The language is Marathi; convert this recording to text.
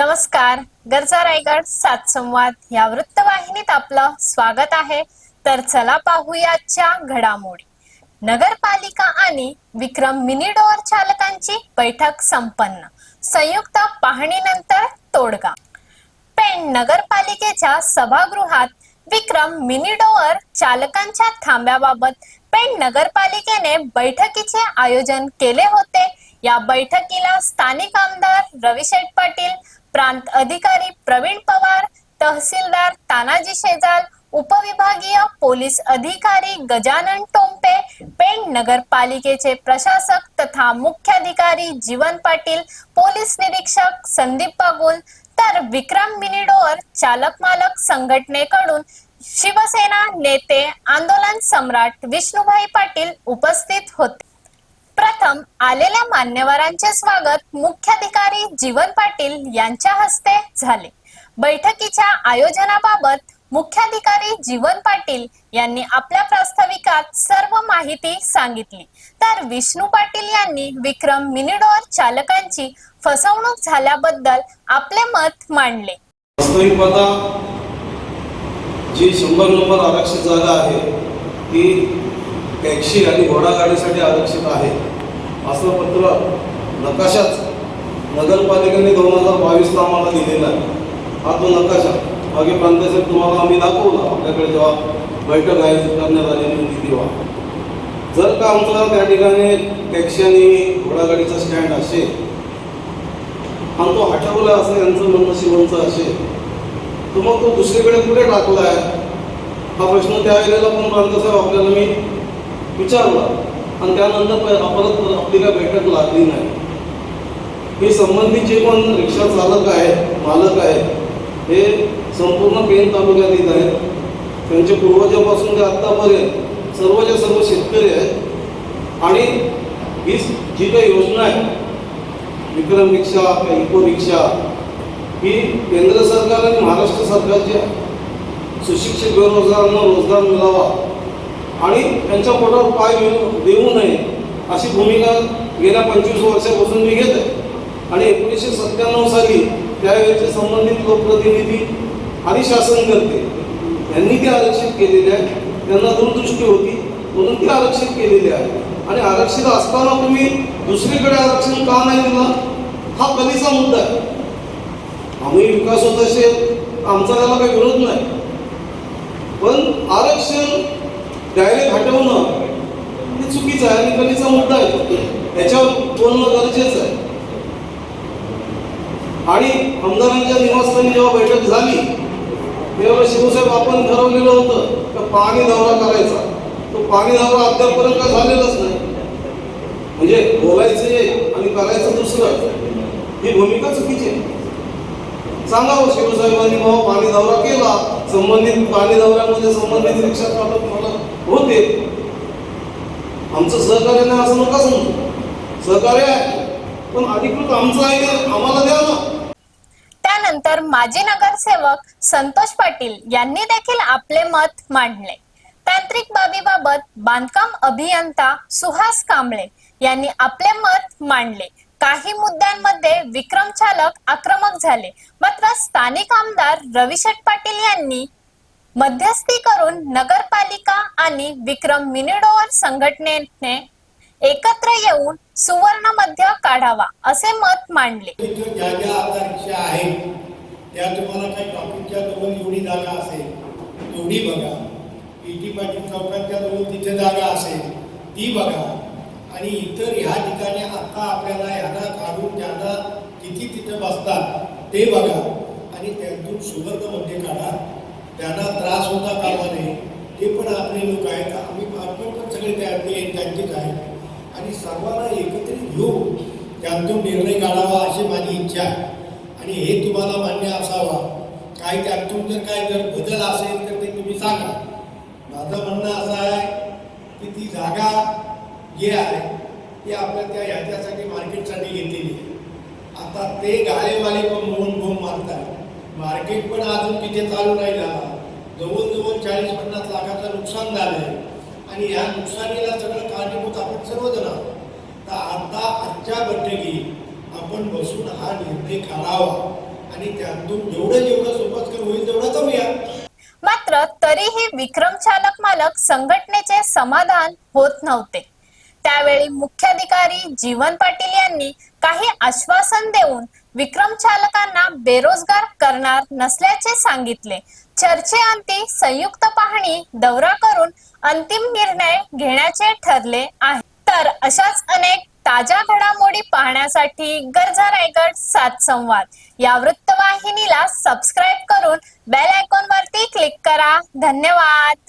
नमस्कार गरजा रायगड सात संवाद या वृत्तवाहिनीत आपलं स्वागत आहे. तर चला पाहूयाच्या घडामोडी. नगरपालिका आणि विक्रम मिनी डोअर चालकांची बैठक संपन्न. संयुक्त पाहणीनंतर तोडगा. पेण नगरपालिकेच्या सभागृहात विक्रम मिनी डोअर चालकांच्या थांब्याबाबत पेण नगरपालिकेने बैठकीचे आयोजन केले होते. या बैठकीला स्थानिक आमदार रविशेठ पाटील प्रांत अधिकारी प्रवीण पवार तहसीलदार तानाजी शेजाल उपविभागीय पोलीस अधिकारी गजानन टोंपे पेण नगरपालिकेचे प्रशासक तथा मुख्याधिकारी जीवन पाटील पोलीस निरीक्षक संदीप बागुल तर विक्रम मिनिडोअर चालक मालक संघटनेकडून शिवसेना नेते आंदोलन सम्राट विष्णुभाई पाटील उपस्थित होते. प्रथम आलेल्या मान्यवरांचे स्वागत मुख्याधिकारी जीवन पाटील यांच्या हस्ते झाले. बैठकीच्या आयोजनाबाबत मुख्याधिकारी जीवन पाटील यांनी आपल्या प्रास्ताविकात सर्व माहिती सांगितली. तर विष्णू पाटील यांनी विक्रम मिनिडोर चालकांची फसवणूक झाल्याबद्दल आपले मत मांडले. जी शंभर नंबर आरक्षित जागा आहे ती टॅक्सी आणि घोडागाडीसाठी आरक्षित आहे. असं पत्र नकाशाच नगरपालिकेने दोन हजार बावीसला आम्हाला दिलेला आहे. हा तो नकाशा. मागे प्रांतासाहेब तुम्हाला आम्ही दाखवला. आपल्याकडे जेव्हा बैठक आयोजित करण्यात आलेली होती तेव्हा. जर का आमचा त्या ठिकाणी टॅक्सी आणि घोडागाडीचा स्टँड असेल आणि तो हटवला असं यांचं म्हणणं शिवणचं असेल तर मग तो दुसरीकडे कुठे टाकला आहे? हा प्रश्न त्या वेळेला पण प्रांतसाहेब आपल्याला मी विचारला. आणि त्यानंतर आपण परत आपली काय बैठक लागली नाही. हे संबंधित जे पण रिक्षा चालक आहेत मालक आहेत हे संपूर्ण पेन तालुक्यात येत आहेत. त्यांचे पूर्वजापासून ते आत्तापर्यंत सर्वच्या सर्व शेतकरी आहेत. आणि ही जी काही योजना आहे विक्रम रिक्षा किंवा इको रिक्षा ही केंद्र सरकार आणि महाराष्ट्र सरकारची आहे. सुशिक्षित बेरोजगारांना रोजगार मिळावा. आणि त्यांच्या पोटावर पाय देऊ देऊ नये अशी भूमिका गेल्या पंचवीस वर्षापासून मी घेत आहे आणि एकोणीसशे सत्त्याण्णव साली त्यावेळेचे संबंधित लोकप्रतिनिधी आणि शासन करते यांनी ते आरक्षित केलेले आहे. त्यांना दूरदृष्टी होती म्हणून ते आरक्षित केलेले आहे. आणि आरक्षित असताना तुम्ही दुसरीकडे आरक्षण का नाही दिलं? हा कधीचा मुद्दा आहे. आम्ही विकास होत असेल आमचा त्याला काही विरोध नाही. पण आरक्षण त्यावेळी हटवणं हे चुकीचं आहे आणि कधीचा मुद्दा आहे. त्याच्यावर बोलणं गरजेचं आहे. आणि आमदारांच्या निवासस्थानी जेव्हा बैठक झाली तेव्हा शिवसाहेब आपण ठरवलेलं होतं का पाणी दौरा करायचा. तो पाणी दौरा अद्यापपर्यंत झालेलाच नाही. म्हणजे बोलायचं आणि करायचं दुसरं ही भूमिका चुकीची आहे. सांगावं हो शिवसाहेबांनी भाऊ पाणी दौरा केला संबंधित पाणी दौऱ्यामध्ये संबंधित रिक्षा चालक मला होते. आमचं सहकार्य नाही असं नका समजू सहकार्य आहे. पण अधिकृत आमचं आहे आम्हाला द्या ना. त्यानंतर माजी नगरसेवक संतोष पाटील यांनी देखील आपले मत मांडले. तांत्रिक बाबीबाबत बांधकाम अभियंता सुहास कांबळे यांनी आपले मत मांडले. काही मुद्द्यांमध्ये विक्रम चालक आक्रमक झाले. मात्र स्थानिक आमदार रविशेठ पाटील यांनी मध्यस्थी करून नगरपालिका आणि विक्रम मिनिडोअर संघटनेने एकत्र येऊन सुवर्ण मध्य काढावा असे मत मांडले. ज्या ज्या आता रिक्षा आहेत त्या तुम्हाला काही टॉपिकच्या जवळ एवढी जागा असेल तेवढी बघा. पीटी पाटील चौकातल्या जवळ तिथे जागा असेल ती बघा. आणि इतर ह्या ठिकाणी आता आपल्याला ह्यांना काढून त्यांना किती तिथे बसतात ते बघा. आणि त्यातून सुवर्ण मध्य काढा. त्यांना त्रास होता कामा नये ते पण आपले लोक आहेत. आम्ही आपण पण सगळे त्यातले त्यांचेच आहेत. आणि सर्वांना एकत्रित घेऊन त्यातून निर्णय काढावा अशी माझी इच्छा आहे. आणि हे तुम्हाला मान्य असावा. काय त्यातून जर काय जर बदल असेल तर ते तुम्ही सांगा. माझं म्हणणं असं आहे की ती जागा जी आहे ती आपल्या त्या ह्याच्यासाठी मार्केटसाठी घेतलेली आहे. आता ते गाळेवाले पण मोहन भोम मारतात मार्केट पण अजून तिथे चालू नाही झाला जवळजवळ चाळीस पन्नास लाखाचं नुकसान झालंय. आणि ह्या नुकसानीला सगळं कारणीभूत आपण सर्वजण आहोत. तर आता आजच्या बैठकीत आपण बसून हा निर्णय काढावा. आणि त्यातून जेवढं जेवढं सोपस्कर होईल तेवढं करूया मात्र तरीही विक्रम चालक मालक संघटनेचे समाधान होत नव्हते. त्यावेळी मुख्याधिकारी जीवन पाटील यांनी काही आश्वासन देऊन विक्रम चालकांना बेरोजगार करणार नसल्याचे सांगितले. चर्चेअंती संयुक्त पाहणी दौरा करून अंतिम निर्णय घेण्याचे ठरले आहे. तर अशाच अनेक ताज्या घडामोडी पाहण्यासाठी गरजा रायगड सात संवाद. या वृत्तवाहिनीला सबस्क्राईब करून बेल आयकॉन वरती क्लिक करा. धन्यवाद.